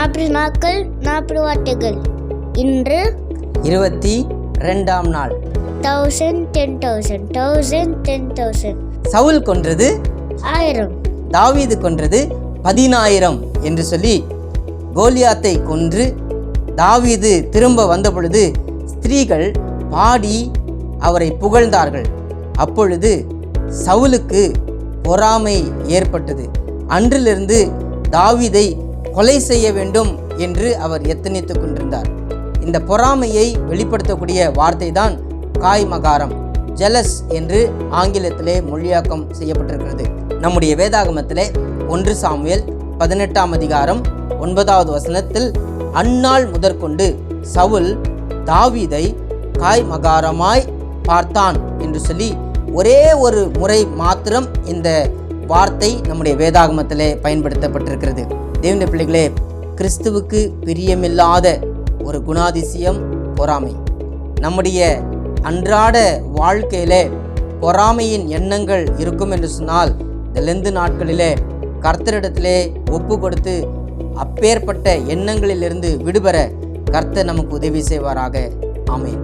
நாற்பது நாட்கள் நாற்பது வார்த்தைகள் இன்று இருபத்தி ரெண்டாம் நாள். Thousand ten thousand thousand ten thousand Saul கொன்றது ஆயிரம். தாவீது கொன்றது பதினாயிரம் என்று சொல்லி கோலியாத்தை கொன்று தாவீது திரும்ப வந்த பொழுது ஸ்திரீகள் பாடி அவரை புகழ்ந்தார்கள். அப்பொழுது சவுலுக்கு பொறாமை ஏற்பட்டது. அன்றிலிருந்து தாவீதை கொலை செய்ய வேண்டும் என்று அவர் எத்தனித்துக் கொண்டிருந்தார் இந்த பொறாமையை வெளிப்படுத்தக்கூடிய வார்த்தை தான் காய் மகாரம் ஜெலஸ் என்று ஆங்கிலத்திலே மொழியாக்கம் செய்யப்பட்டிருக்கிறது. நம்முடைய வேதாகமத்திலே ஒன்று சாமுவேல் பதினெட்டாம் அதிகாரம் ஒன்பதாவது வசனத்தில் அந்நாள் முதற்கொண்டு சவுல் தாவீதை காய் மகாரமாய் பார்த்தான் என்று சொல்லி ஒரே ஒரு முறை மாத்திரம் இந்த வார்த்தை நம்முடைய வேதாகமத்திலே பயன்படுத்தப்பட்டிருக்கிறது. தேவனுடைய பிள்ளைகளே கிறிஸ்துவுக்கு பிரியமில்லாத ஒரு குணாதிசயம் பொறாமை. நம்முடைய அன்றாட வாழ்க்கையிலே பொறாமையின் எண்ணங்கள் இருக்கும் என்று சொன்னால் இந்த லெந்து நாட்களிலே கர்த்தரிடத்திலே ஒப்பு கொடுத்து அப்பேற்பட்ட எண்ணங்களிலிருந்து விடுபெற கர்த்தர் நமக்கு உதவி செய்வாராக. ஆமேன்.